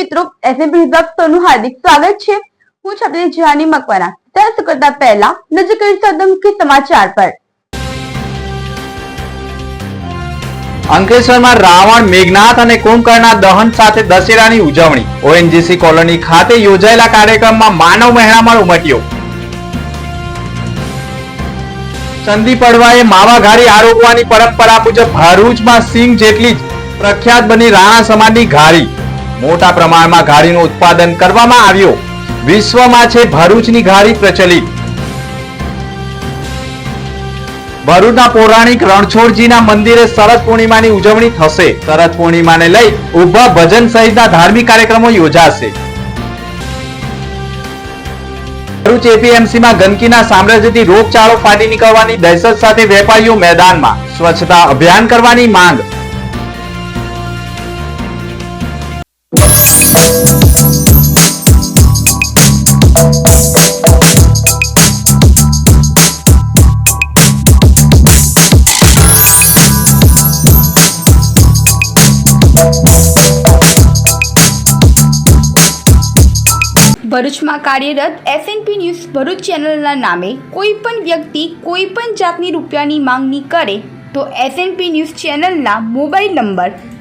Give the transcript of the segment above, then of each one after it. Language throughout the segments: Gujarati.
મિત્રો એસએમપી ભક્તોનું હાર્દિક સ્વાગત છે. હું છું આપણી જાની મકવાના દર્શક કરતા પહેલા નજર કરીશું મુખ્ય સમાચાર પર. અંકલેશ્વરમાં રાવણ, મેઘનાથ અને કુંભકર્ણના દહન સાથે દશેરાની ઉજવણી. ઓએનજીસી કોલોની ખાતે યોજાયેલા કાર્યક્રમમાં માનવ મહેરામણ ઉમટ્યો. ચંદી પડવાએ માવાઘારી આરોપવાની પરંપરા મુજબ ભરૂચમાં સિંહ જેટલી જ પ્રખ્યાત બની રાણા સમાજની ઘારી. મોટા પ્રમાણમાં ઘારીનું ઉત્પાદન કરવામાં આવ્યું. વિશ્વમાં છે ભરૂચની ઘારી પ્રચલિત. ભરૂચના પૌરાણિક રણછોડજીના મંદિરે શરદ પૂર્ણિમાની ઉજવણી થશે. શરદ પૂર્ણિમાને લઈ ઊભા ભજન સહિતના ધાર્મિક કાર્યક્રમો યોજાશે. ભરૂચ એપીએમસીમાં ગંદકીના સામ્રાજ્યથી રોગચાળો ફાટી નીકળવાની દહેશત સાથે વેપારીઓ મેદાનમાં. સ્વચ્છતા અભિયાન કરવાની માંગ. ભરૂચમાં કાર્યરત એસએનપી ન્યૂઝ ભરૂચ ચેનલના નામે કોઈ પણ વ્યક્તિ કોઈ પણ જાતની રૂપિયાની માંગણી કરે તો એસએનપી ન્યૂઝ ચેનલના મોબાઈલ નંબર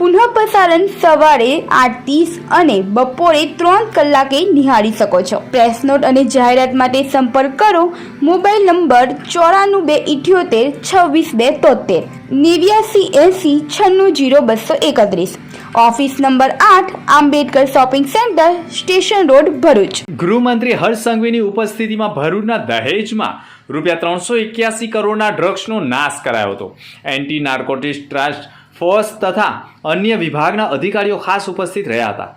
પુનઃ પ્રસારણ સવારે આઠ ત્રીસ અને બપોરે ત્રણ કલાકે નિહાળી શકો છો. પ્રેસ નોટ અને જાહેરાત માટે સંપર્ક કરો. મોબાઈલ નંબર ચોરાણું બે ઇઠ્યોતેર, છવ્વીસ બે તોતેર. નેવ્યાસી એંસી છન્નું જીરો બસો એકત્રીસ. ઓફિસ નંબર આઠ, Ambedkar shopping centre, station road, Bharuch. ગૃહમંત્રી હર્ષ સંઘવીની ઉપસ્થિતિમાં ભરૂચના દહેજમાં રૂપિયા ત્રણસો એક્યાસી કરોડના ડ્રગ્સનો નાશ કરાયો હતો. એન્ટી નાર્કોટિક્સ ટ્રસ્ટ ફોર્સ તથા અન્ય વિભાગના અધિકારીઓ ખાસ ઉપસ્થિત રહ્યા હતા.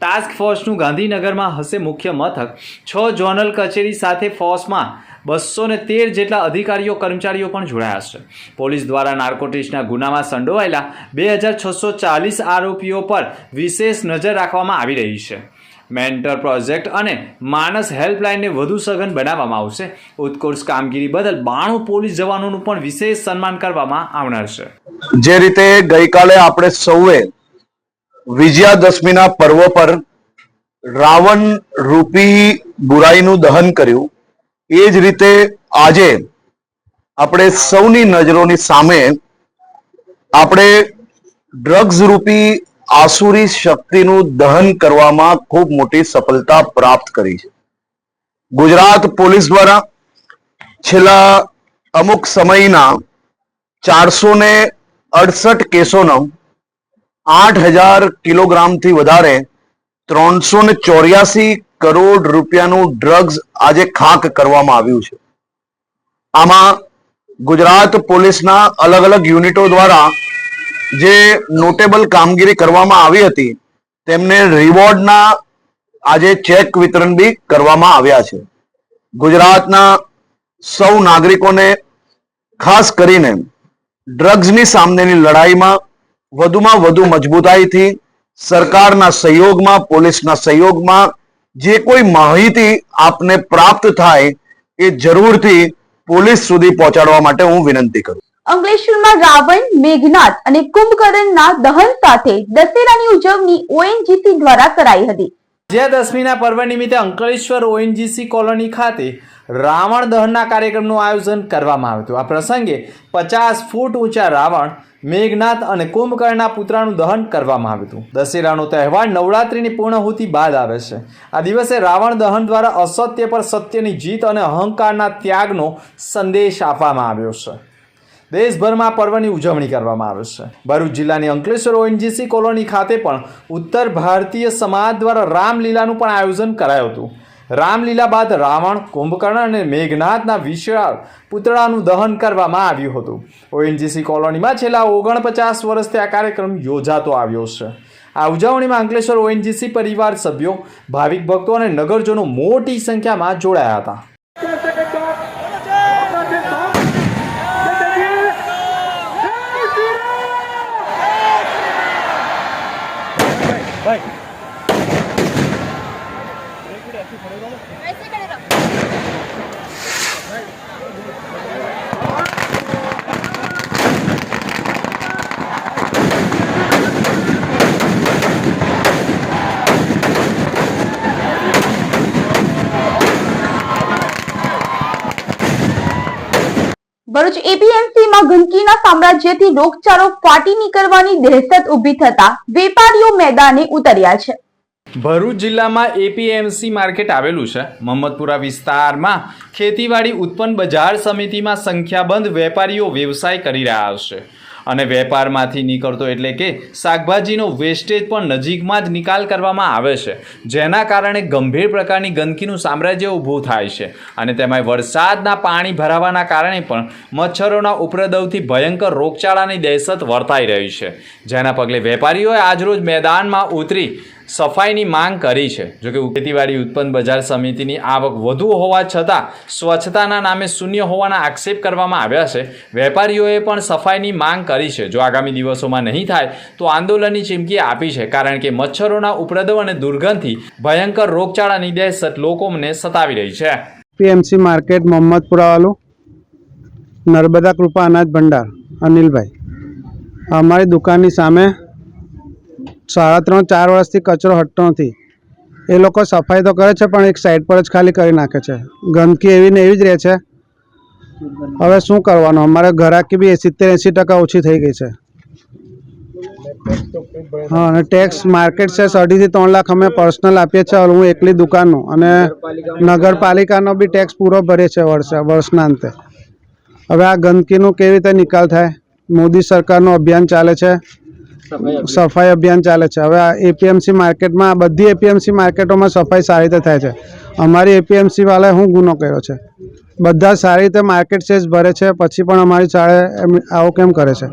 ટાસ્ક ફોર્સનું ગાંધીનગરમાં હશે મુખ્ય મથક. છ ઝોનલ કચેરી સાથે ફોર્સમાં બસો ને તેર જેટલા અધિકારીઓ, કર્મચારીઓ પણ જોડાયા છે. પોલીસ દ્વારા નાર્કોટિક્સના ગુનામાં સંડોવાયેલા બે હજાર છસો ચાલીસ આરોપીઓ પર વિશેષ નજર રાખવામાં આવી રહી છે. મેન્ટર પ્રોજેક્ટ અને માનસ હેલ્પલાઇનને વધુ સઘન બનાવવામાં આવશે. ઉત્કૃષ્ટ કામગીરી બદલ બાણું પોલીસ જવાનોનું પણ વિશેષ સન્માન કરવામાં આવનાર છે. જે રીતે ગઈકાલે આપણે સૌએ વિજયાદશમીના પર્વ પર રાવણ રૂપી બુરાઈનું દહન કર્યું, એ જ રીતે આજે આપણે સૌની નજરોની સામે આપણે ડ્રગ્સ રૂપી આસુરી શક્તિનું દહન કરવામાં ખૂબ મોટી સફળતા પ્રાપ્ત કરી છે. ગુજરાત પોલીસ દ્વારા છેલ્લા અમુક સમયના ચારસો ને અડસઠ કેસોનો આઠ હજાર કિલોગ્રામથી વધારે ત્રણસો ને ચોર્યાસી કરોડ રૂપિયાનું ડ્રગ્સ આજે ખાક કરવામાં આવ્યું છે. આમાં ગુજરાત પોલીસના અલગ અલગ યુનિટો દ્વારા જે નોટેબલ કામગીરી કરવામાં આવી હતી, તેમને રિવોર્ડના આજે ચેક વિતરણ બી કરવામાં આવ્યા છે. ગુજરાતના સૌ નાગરિકોને ખાસ કરીને ડ્રગ્સની સામેની લડાઈમાં વધુમાં વધુ મજબૂતાઈથી સરકારના સહયોગમાં, પોલીસના સહયોગમાં જે કોઈ માહિતી આપને પ્રાપ્ત થાય એ જરૂરથી પોલીસ સુધી પહોંચાડવા માટે હું વિનંતી કરું અંકલેશ્વરમાં રાવણ મેઘનાથ અને કુંભકર્ણના દહન સાથે દશેરાની ઉજવણી ઓએનજીસી દ્વારા કરાઈ હતી. વિજયાદશમીના પર્વ નિમિત્તે અંકલેશ્વર ઓએનજીસી કોલોની ખાતે રાવણ દહનના કાર્યક્રમનું આયોજન કરવામાં આવ્યું હતું. આ પ્રસંગે પચાસ ફૂટ ઊંચા રાવણ મેઘનાથ અને કુંભકર્ણના પુતળાનું દહન કરવામાં આવ્યું હતું. દશેરાનો તહેવાર નવરાત્રિની પૂર્ણહુતિ બાદ આવે છે. આ દિવસે રાવણ દહન દ્વારા અસત્ય પર સત્યની જીત અને અહંકારના ત્યાગનો સંદેશ આપવામાં આવ્યો છે. દેશભરમાં પર્વની ઉજવણી કરવામાં આવે છે. ભરૂચ જિલ્લાની અંકલેશ્વર ઓએનજીસી કોલોની ખાતે પણ ઉત્તર ભારતીય સમાજ દ્વારા રામલીલાનું પણ આયોજન કરાયું હતું. રામલીલા બાદ રાવણ, કુંભકર્ણ અને મેઘનાથના વિશાળ પુતળાનું દહન કરવામાં આવ્યું હતું. ઓએનજીસી કોલોનીમાં છેલ્લા ઓગણપચાસ વર્ષથી આ કાર્યક્રમ યોજાતો આવ્યો છે. આ ઉજવણીમાં અંકલેશ્વર ઓએનજીસી પરિવાર સભ્યો, ભાવિક ભક્તો અને નગરજનો મોટી સંખ્યામાં જોડાયા હતા ભરૂચ એપીએમસીમાં સામ્રાજ્યથી રોગચાળો ફાટી નીકળવાની દહેશત ઊભી થતા વેપારીઓ મેદાને ઉતર્યા છે. ભરૂચ જિલ્લામાં એપીએમસી માર્કેટ આવેલું છે. મહમ્મદપુરા વિસ્તારમાં ખેતીવાડી ઉત્પન્ન બજાર સમિતિમાં સંખ્યાબંધ વેપારીઓ વ્યવસાય કરી રહ્યા છે. અને વેપારમાંથી નીકળતો એટલે કે શાકભાજીનો વેસ્ટેજ પણ નજીકમાં જ નિકાલ કરવામાં આવે છે. જેના કારણે ગંભીર પ્રકારની ગંદકીનું સામ્રાજ્ય ઊભું થાય છે. અને તેમાં વરસાદના પાણી ભરાવાના કારણે પણ મચ્છરોના ઉપદ્રવથી ભયંકર રોગચાળાની દહેશત વર્તાઈ રહી છે. જેના પગલે વેપારીઓએ આજરોજ મેદાનમાં ઉતરી સફાઈની માંગ કરી છે. જોકે ખેતીવાડી ઉત્પન્ન બજાર સમિતિની આવક વધુ હોવા છતાં સ્વચ્છતાના નામે શૂન્ય હોવાના આક્ષેપ કરવામાં આવ્યા છે. વેપારીઓએ પણ સફાઈની માંગ કરી છે. જો આગામી દિવસોમાં નહીં થાય, તો આંદોલનની ચીમકી આપી છે. કારણ કે મચ્છરોના ઉપદ્રવ અને દુર્ગંધથી ભયંકર રોગચાળાની દહેશત લોકોને સતાવી રહી છે. પીએમસી માર્કેટ મોહમ્મદપુરા વાળું નર્મદા કૃપા અનાજ ભંડાર. અનિલભાઈ, અમારી દુકાનની સામે સાડા ત્રણ, ચાર વર્ષથી કચરો હટતો નથી. એ લોકો સફાઈ તો કરે છે, પણ એક સાઈડ પર જ ખાલી કરી નાખે છે. ગંદકી એવી ને એવી જ રહે છે. હવે શું કરવાનું? અમારે ઘરાકી બી સિત્તેર એંસી ટકા ઓછી થઈ ગઈ છે. હા, અને ટેક્સ માર્કેટ છે, અઢીથી ત્રણ લાખ અમે પર્સનલ આપીએ છીએ હું એકલી દુકાનનું. અને નગરપાલિકાનો બી ટેક્સ પૂરો ભરીએ છીએ વર્ષે, વર્ષના અંતે. હવે આ ગંદકીનું કેવી રીતે નિકાલ થાય? મોદી સરકારનું અભિયાન ચાલે છે. સફાઈ અભિયાન ચાલે છે. હવે આ એપીએમસી માર્કેટમાં બધી એપીએમસી માર્કેટોમાં સફાઈ સારી રીતે થાય છે. અમારી એપીએમસી વાળાએ હું ગુનો કર્યો છે? બધા સારી રીતે માર્કેટ સેજ ભરે છે, પછી પણ અમારી શાળે આવું કેમ કરે છે?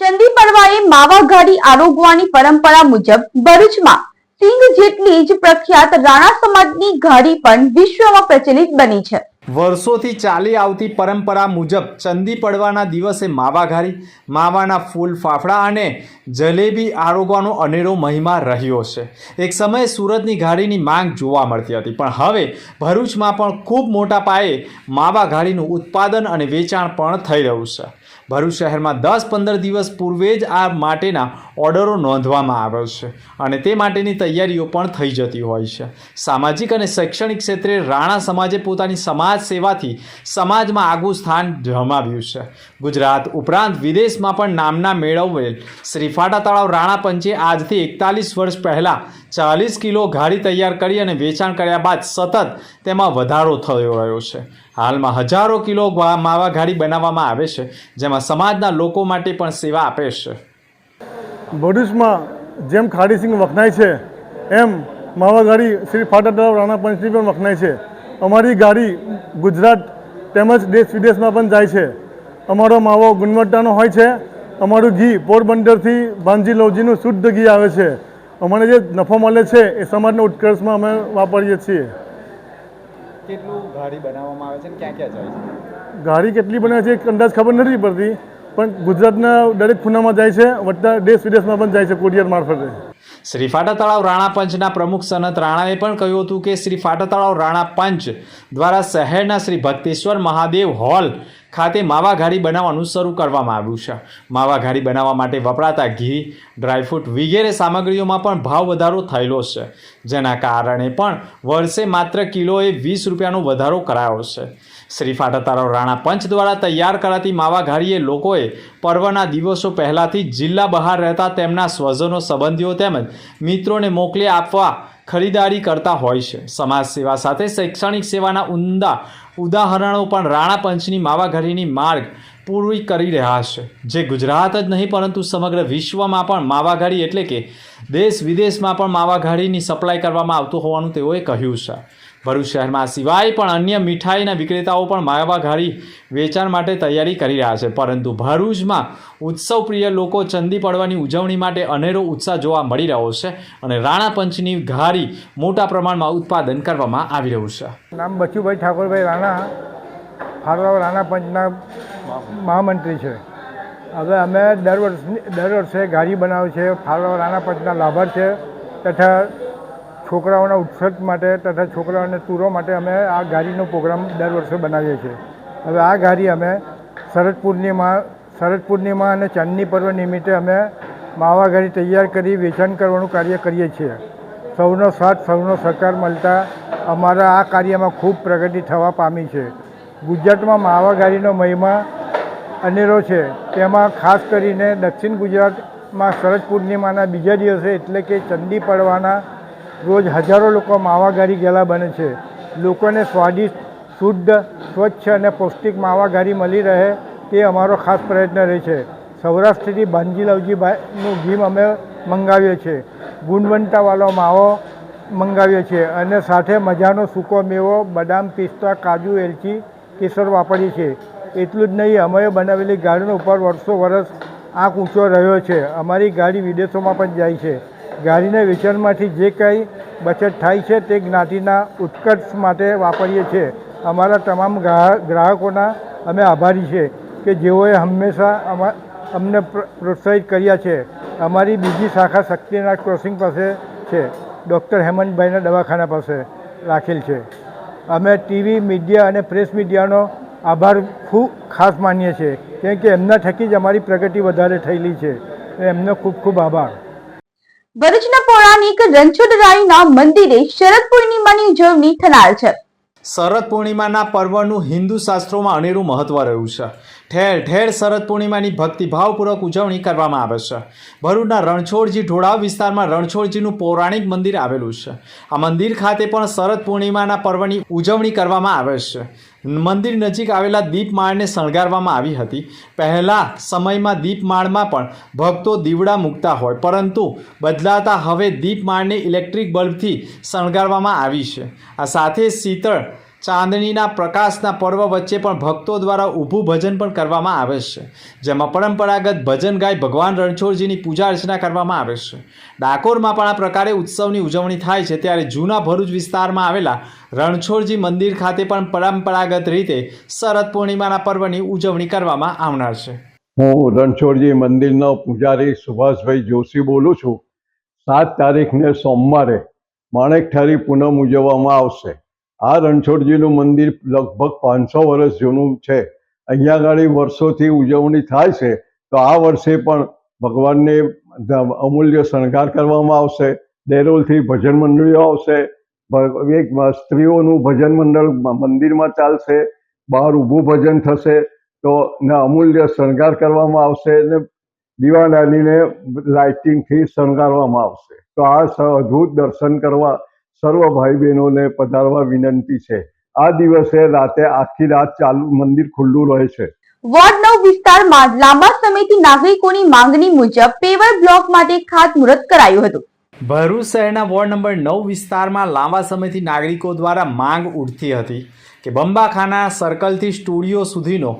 ચંદી પડવાએ માવા ગાડી આરોગવાની પરંપરા મુજબ ભરૂચમાં સિંહ જેટલી જ પ્રખ્યાત રાણા સમાજની ગાડી પણ વિશ્વમાં પ્રચલિત બની છે. વર્ષોથી ચાલી આવતી પરંપરા મુજબ ચંદી પડવાના દિવસે માવાઘારી, માવાના ફૂલ ફાફડા અને જલેબી આરોગવાનો અનેરો મહિમા રહ્યો છે. એક સમયે સુરતની ઘાડીની માંગ જોવા મળતી હતી, પણ હવે ભરૂચમાં પણ ખૂબ મોટા પાયે માવા ઘારીનું ઉત્પાદન અને વેચાણ પણ થઈ રહ્યું છે. ભરૂચ શહેરમાં દસ પંદર દિવસ પૂર્વે જ આ માટેના ઓર્ડરો નોંધવામાં આવ્યો છે અને તે માટેની તૈયારીઓ પણ થઈ જતી હોય છે. સામાજિક અને શૈક્ષણિક ક્ષેત્રે રાણા સમાજે પોતાની સમાજ સેવાથી સમાજમાં આગવું સ્થાન જમાવ્યું છે. ગુજરાત ઉપરાંત વિદેશમાં પણ નામના મેળવેલ શ્રીફાટા તળાવ રાણા પંચે આજથી એકતાલીસ વર્ષ પહેલાં ચાલીસ કિલો ઘારી તૈયાર કરી અને વેચાણ કર્યા બાદ સતત તેમાં વધારો થયો રહ્યો છે. હાલમાં હજારો કિલો માવા ઘારી બનાવવામાં આવે છે, જેમાં સમાજના લોકો માટે પણ સેવા આપે છે. ભરૂચમાં જેમ ખાડીસિંગ વખણાય છે, એમ માવા ગાડી શ્રી ફાટા તળાવ રાણા પંચની પણ વખણાય છે. અમારી ગાડી ગુજરાત તેમજ દેશ વિદેશમાં પણ જાય છે. અમારો માવો ગુણવત્તાનો હોય છે. અમારું ઘી પોરબંદરથી ભાનજી લોજીનું શુદ્ધ ઘી આવે છે. અમને જે નફો મળે છે એ સમાજના ઉત્કર્ષમાં અમે વાપરીએ છીએ. કેટલું ગાડી બનાવવામાં આવે છે ક્યાં ક્યાં જાય છે? ગાડી કેટલી બને છે એક અંદાજ ખબર નથી પડતી પણ ગુજરાતના દરેક ખૂણામાં જાય છે વત્તા દેશ વિદેશમાં પણ જાય છે કુરિયર મારફતે. શ્રી ફાટા તળાવ રાણા પંચના પ્રમુખ સનત રાણાએ પણ કહ્યું હતું કે શ્રી ફાટા તળાવ રાણા પંચ દ્વારા શહેરના શ્રી ભક્તેશ્વર મહાદેવ હોલ ખાતે માવા ઘારી બનાવવાનું શરૂ કરવામાં આવ્યું છે. માવા ઘારી બનાવવા માટે વપરાતા ઘી ડ્રાયફ્રૂટ વગેરે સામગ્રીઓમાં પણ ભાવ વધારો થયેલો છે. જેના કારણે પણ વર્ષે માત્ર કિલોએ વીસ રૂપિયાનો વધારો કરાયો છે. શ્રી ફાટા તળાવ રાણા પંચ દ્વારા તૈયાર કરાતી માવા ઘારીએ લોકોએ પર્વના દિવસો પહેલાંથી જિલ્લા બહાર રહેતા તેમના સ્વજનો, સંબંધીઓ તેમજ મિત્રોને મોકલી આપવા ખરીદારી કરતા હોય છે. સમાજ સેવા સાથે શૈક્ષણિક સેવાના ઉમદા ઉદાહરણો પણ રાણા પંચની માવાઘારીની માર્ગ પૂરી કરી રહ્યા છે. જે ગુજરાત જ નહીં, પરંતુ સમગ્ર વિશ્વમાં પણ માવાઘાડી એટલે કે દેશ વિદેશમાં પણ માવાઘાડીની સપ્લાય કરવામાં આવતું હોવાનું તેઓએ કહ્યું છે. ભરૂચ શહેરમાં સિવાય પણ અન્ય મીઠાઈના વિક્રેતાઓ પણ માવાઘાડી વેચાણ માટે તૈયારી કરી રહ્યા છે. પરંતુ ભરૂચમાં ઉત્સવ પ્રિય લોકો ચંદી પડવાની ઉજવણી માટે અનેરો ઉત્સાહ જોવા મળી રહ્યો છે અને રાણા પંચની ઘારી મોટા પ્રમાણમાં ઉત્પાદન કરવામાં આવી રહ્યું છે. નામ બચુભાઈ ઠાકોરભાઈ રાણા રાણા પંચના મહામંત્રી છે. હવે અમે દર વર્ષ દર વર્ષે ગાડી બનાવે છે, ફાળો રાણા પંચના લાભાર છે, તથા છોકરાઓના ઉત્સવ માટે તથા છોકરાઓને ટૂરો માટે અમે આ ગાડીનો પ્રોગ્રામ દર વર્ષે બનાવીએ છીએ. હવે આ ગાડી અમે શરદ પૂર્ણિમા શરદ પૂર્ણિમા અને ચાંદની પર્વ નિમિત્તે અમે માવા ગાડી તૈયાર કરી વેચાણ કરવાનું કાર્ય કરીએ છીએ. સૌનો સાથ, સૌનો સહકાર મળતા અમારા આ કાર્યમાં ખૂબ પ્રગતિ થવા પામી છે. ગુજરાતમાં માવાગારીનો મહિમા અનેરો છે. તેમાં ખાસ કરીને દક્ષિણ ગુજરાતમાં શરદ પૂર્ણિમાના બીજા દિવસે એટલે કે ચંડી પડવાના રોજ હજારો લોકો માવાગારી ગયેલા બને છે. લોકોને સ્વાદિષ્ટ, શુદ્ધ, સ્વચ્છ અને પૌષ્ટિક માવાગારી મળી રહે તે અમારો ખાસ પ્રયત્ન રહે છે. સૌરાષ્ટ્રથી ભાનજી ઘીમ અમે મંગાવીએ છીએ. ગુણવંતાવાળો માવો મંગાવીએ છીએ અને સાથે મજાનો સૂકો મેવો, બદામ, પિસ્તા, કાજુ, એલચી કેસર વાપરીએ છીએ. એટલું જ નહીં, અમે બનાવેલી ગાડીનો ઉપર વર્ષો વર્ષ આંખ ઊંચો રહ્યો છે. અમારી ગાડી વિદેશોમાં પણ જાય છે. ગાડીના વેચાણમાંથી જે કંઈ બચત થાય છે તે જ્ઞાતિના ઉત્કર્ષ માટે વાપરીએ છીએ. અમારા તમામ ગ્રાહકોના અમે આભારી છે કે જેઓએ હંમેશા અમા, અમને પ્રોત્સાહિત કર્યા છે. અમારી બીજી શાખા શક્તિનાથ ક્રોસિંગ પાસે છે. ડૉક્ટર હેમંતભાઈના દવાખાના પાસે રાખેલ છે. અમે ટીવી મીડિયા અને પ્રેસ મીડિયાનો આભાર ખૂબ ખાસ માનીએ છીએ કેમ કે એમના થકી જ અમારી પ્રગતિ વધારે થયેલી છે. એમનો ખૂબ ખૂબ આભાર. ભરૂચના પૌરાણિક રણછોડરાયના મંદિરે શરદ પૂર્ણિમાની ઉજવણી થનાર છે. શરદ પૂર્ણિમાના પર્વનું હિન્દુ શાસ્ત્રોમાં અનેરું મહત્વ રહ્યું છે. ઠેર ઠેર શરદ પૂર્ણિમાની ભક્તિભાવપૂર્વક ઉજવણી કરવામાં આવે છે. ભરૂચના રણછોડજી ઢોળાવ વિસ્તારમાં રણછોડજીનું પૌરાણિક મંદિર આવેલું છે. આ મંદિર ખાતે પણ શરદ પૂર્ણિમાના પર્વની ઉજવણી કરવામાં આવે છે. મંદિર નજીક આવેલા દીપમાળને શણગારવામાં આવી હતી. પહેલા સમયમાં દીપમાળમાં પણ ભક્તો દીવડા મૂકતા હોય, પરંતુ બદલાતા હવે દીપમાળને ઇલેક્ટ્રિક બલ્બથી શણગારવામાં આવી છે. આ સાથે શીતળ ચાંદનીના પ્રકાશના પર્વ વચ્ચે પણ ભક્તો દ્વારા ઊભું ભજન પણ કરવામાં આવે છે, જેમાં પરંપરાગત ભજન ગાય ભગવાન રણછોડજીની પૂજા અર્ચના કરવામાં આવે છે. ડાકોરમાં પણ આ પ્રકારે ઉત્સવની ઉજવણી થાય છે ત્યારે જૂના ભરૂચ વિસ્તારમાં આવેલા રણછોડજી મંદિર ખાતે પણ પરંપરાગત રીતે શરદ પૂર્ણિમાના પર્વની ઉજવણી કરવામાં આવનાર છે. હું રણછોડજી મંદિરનો પૂજારી સુભાષભાઈ જોશી બોલું છું. સાત તારીખને સોમવારે માણેકઠારી પૂનમ ઉજવવામાં આવશે. આ રણછોડજીનું મંદિર લગભગ પાંચસો વર્ષ જૂનું છે. અહીંયા આગળ વર્ષોથી ઉજવણી થાય છે. તો આ વર્ષે પણ ભગવાનને અમૂલ્ય શણગાર કરવામાં આવશે. દેરોલથી ભજન મંડળીઓ આવશે. એક સ્ત્રીઓનું ભજન મંડળ મંદિરમાં ચાલશે. બહાર ઊભું ભજન થશે. તો ને અમૂલ્ય શણગાર કરવામાં આવશે ને દીવાદાનીને લાઇટિંગથી શણગારવામાં આવશે. તો આ અદ્ભુત દર્શન કરવા સર્વ ભાઈ બહેનોને પધારવા વિનંતી છે. આ દિવસે રાતે આખી રાત ચાલુ મંદિર ખુલ્લું રહે છે. વોર્ડ નવ વિસ્તારમાં લાંબા સમયથી નાગરિકોની માંગણી મુજબ પેવર બ્લોક માટે ખાતમુહૂર્ત કરાયું હતું. ભરૂચ શહેરના વોર્ડ નંબર નવ વિસ્તારમાં લાંબા સમયથી નાગરિકો દ્વારા માંગ ઉઠતી હતી. કે બંબાખાના સર્કલથી સ્ટુડિયો સુધીનો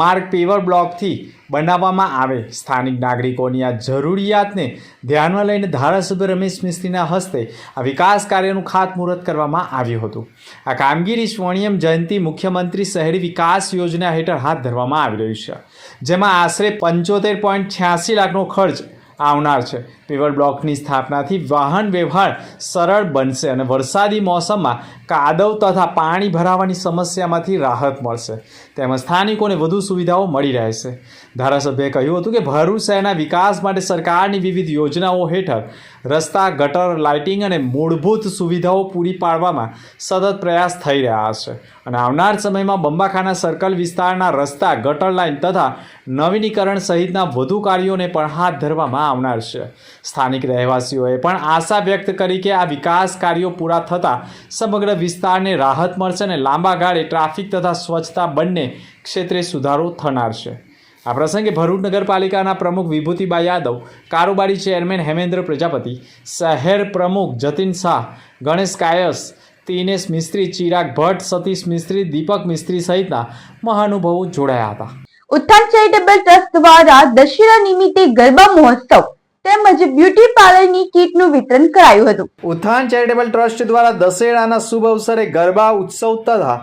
માર્ગ પેવર બ્લોકથી બનાવવામાં આવે. સ્થાનિક નાગરિકોની આ જરૂરિયાતને ધ્યાનમાં લઈને ધારાસભ્ય રમેશ મિસ્ત્રીના હસ્તે આ વિકાસ કાર્યનું ખાતમુહૂર્ત કરવામાં આવ્યું હતું. આ કામગીરી સ્વર્ણિયમ જયંતિ મુખ્યમંત્રી શહેરી વિકાસ યોજના હેઠળ હાથ ધરવામાં આવી રહ્યું છે, જેમાં આશરે પંચોતેર પોઈન્ટ છ્યાસી લાખનો ખર્ચ આવનાર છે. પેવર બ્લોકની સ્થાપનાથી વાહન વ્યવહાર સરળ બનશે અને વરસાદી મોસમમાં કાદવ તથા પાણી ભરાવાની સમસ્યામાંથી રાહત મળશે. તેમજ સ્થાનિકોને વધુ સુવિધાઓ મળી રહેશે. ધારાસભ્યએ કહ્યું હતું કે ભરૂચ શહેરના વિકાસ માટે સરકારની વિવિધ યોજનાઓ હેઠળ રસ્તા, ગટર, લાઇટિંગ અને મૂળભૂત સુવિધાઓ પૂરી પાડવામાં સતત પ્રયાસ થઈ રહ્યા છે. અને આવનાર સમયમાં બંબાખાના સર્કલ વિસ્તારના રસ્તા, ગટર લાઇન તથા નવીનીકરણ સહિતના વધુ કાર્યોને પણ હાથ ધરવામાં આવનાર છે. સ્થાનિક રહેવાસીઓએ પણ આશા વ્યક્ત કરી કે આ વિકાસ કાર્યો પૂરા થતાં સમગ્ર વિસ્તારને રાહત મળશે અને લાંબા ગાળે ટ્રાફિક તથા સ્વચ્છતા બંને ક્ષેત્રે સુધારો થનાર છે. આ પ્રસંગે ભરૂચ નગરપાલિકાના પ્રમુખ વિભૂતિબા યાદવ, કારોબારી ચેરમેન હેમેન્દ્ર પ્રજાપતિ, શહેર પ્રમુખ જતીન શાહ, ગણેશ કાયસ તિનેશ મિસ્ત્રી, ચિરાગ ભટ્ટ, સતીશ મિસ્ત્રી, દીપક મિસ્ત્રી સહિતના મહાનુભાવો જોડાયા હતા. ઉત્થાન ચેરિટેબલ ટ્રસ્ટ દ્વારા દશેરા નિમિત્તે ગરબા મહોત્સવ તેમજ બ્યુટી પાર્લરની કીટનું વિતરણ કરાયું હતું. ઉત્થાન ચેરિટેબલ ટ્રસ્ટ દ્વારા દશેરાના શુભ અવસરે ગરબા ઉત્સવ તથા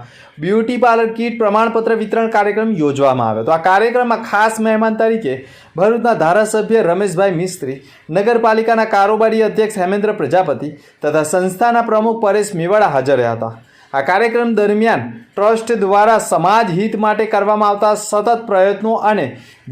બ્યુટી પાર્લર કીટ પ્રમાણપત્ર વિતરણ કાર્યક્રમ યોજવામાં આવ્યો તો આ કાર્યક્રમમાં ખાસ મહેમાન તરીકે ભરૂચના ધારાસભ્ય રમેશભાઈ મિસ્ત્રી, નગરપાલિકાના કારોબારી અધ્યક્ષ હેમેન્દ્ર પ્રજાપતિ તથા સંસ્થાના પ્રમુખ પરેશ મેવાડા હાજર રહ્યા હતા. આ કાર્યક્રમ દરમિયાન ટ્રસ્ટ દ્વારા સમાજ હિત માટે કરવામાં આવતા સતત પ્રયત્નો અને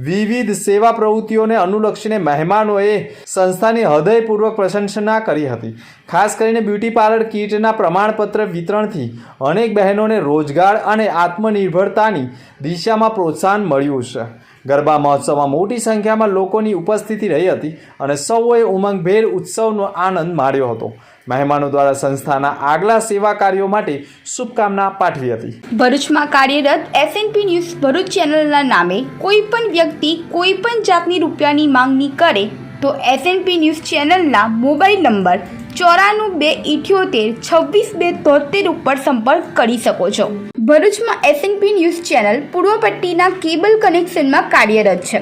વિવિધ સેવા પ્રવૃત્તિઓને અનુલક્ષીને મહેમાનોએ સંસ્થાની હૃદયપૂર્વક પ્રશંસના કરી હતી. ખાસ કરીને બ્યુટી પાર્લર કીટના પ્રમાણપત્ર વિતરણથી અનેક બહેનોને રોજગાર અને આત્મનિર્ભરતાની દિશામાં પ્રોત્સાહન મળ્યું છે. ગરબા મહોત્સવમાં મોટી સંખ્યામાં લોકોની ઉપસ્થિતિ રહી હતી અને સૌએ ઉમંગભેર ઉત્સવનો આનંદ માણ્યો હતો. મહેમાનો દ્વારા સંસ્થાના આગલા સેવા કાર્યો માટે શુભકામના પાઠવી હતી. ભરૂચમાં કાર્યરત એસએનપી ન્યૂઝ ભરૂચ ચેનલના નામે કોઈ પણ વ્યક્તિ કોઈ પણ જાતની રૂપિયાની માંગણી કરે તો એસએનપી ન્યૂઝ ચેનલના મોબાઈલ નંબર ચોરાણું બે ઇઠ્યોતેર છવ્વીસ બે તોતેર ઉપર સંપર્ક કરી શકો છો. ભરૂચમાં એસએનપી ન્યૂઝ ચેનલ પૂર્વ પટ્ટીના કેબલ કનેક્શનમાં કાર્યરત છે.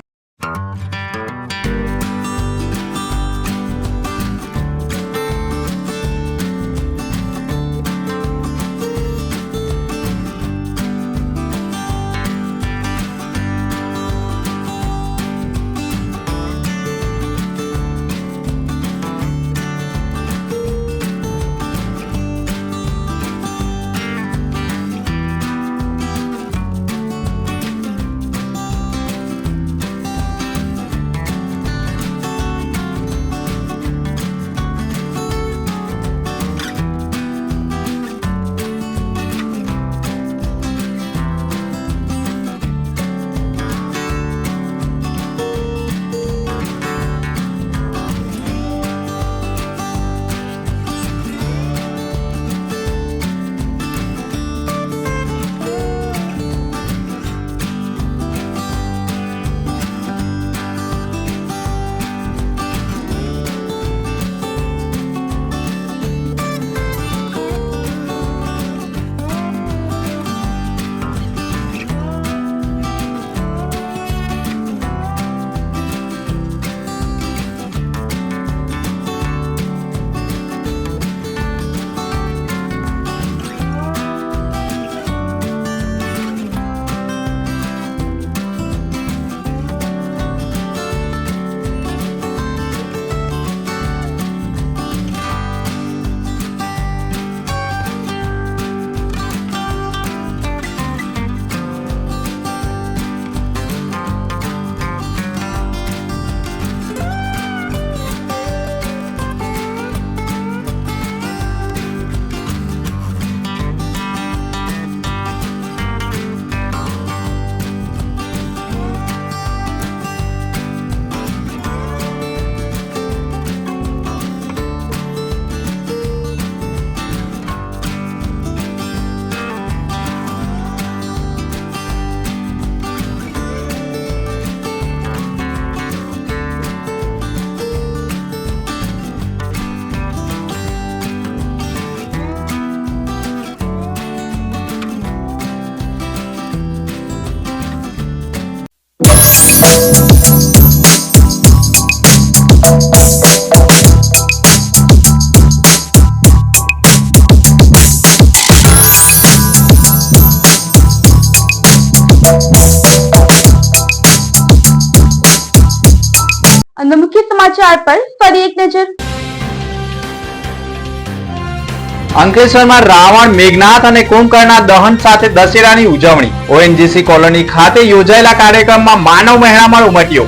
સમાચાર પર ફરી એક નજર. અંકલેશ્વરમાં રાવણ, મેઘનાથ અને કુંભકર્ણના દહન સાથે દશેરાની ઉજવણી. ઓએનજીસી કોલોની ખાતે યોજાયેલા કાર્યક્રમમાં માનવ મહેણામણ ઉમટ્યો.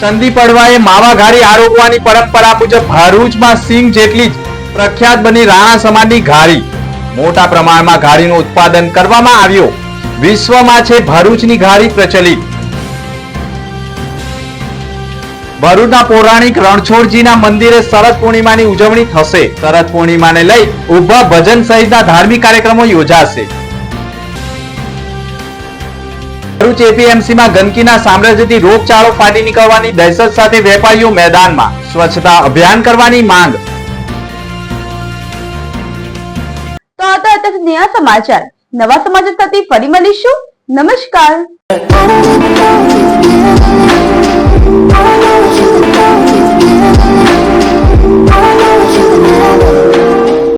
સંદીપ પડવાએ માવાઘારી આરોપવાની પરંપરા મુજબ ભરૂચમાં સિંહ જેટલી જ પ્રખ્યાત બની રાણા સમાજની ઘારી. મોટા પ્રમાણમાં ઘારીનું ઉત્પાદન કરવામાં આવ્યું. વિશ્વમાં છે ભરૂચની ઘારી પ્રચલિત. ભરૂચના પૌરાણિક રણછોડજીના મંદિરે શરદ પૂર્ણિમાની ઉજવણી થશે. શરદ પૂર્ણિમાને લઈ ઊભા ભજન સહિતના ધાર્મિક કાર્યક્રમો યોજાશે. ભરૂચ એપીએમસીમાં ગંદકીના સામ્રાજ્યથી રોગચાળો ફાટી નીકળવાની દહેશત સાથે વેપારીઓ મેદાનમાં. સ્વચ્છતા અભિયાન કરવાની માંગ. તો આ તો સુધીના સમાચાર. નવા સમાચાર સાથે ફરી મળીશું. નમસ્કાર.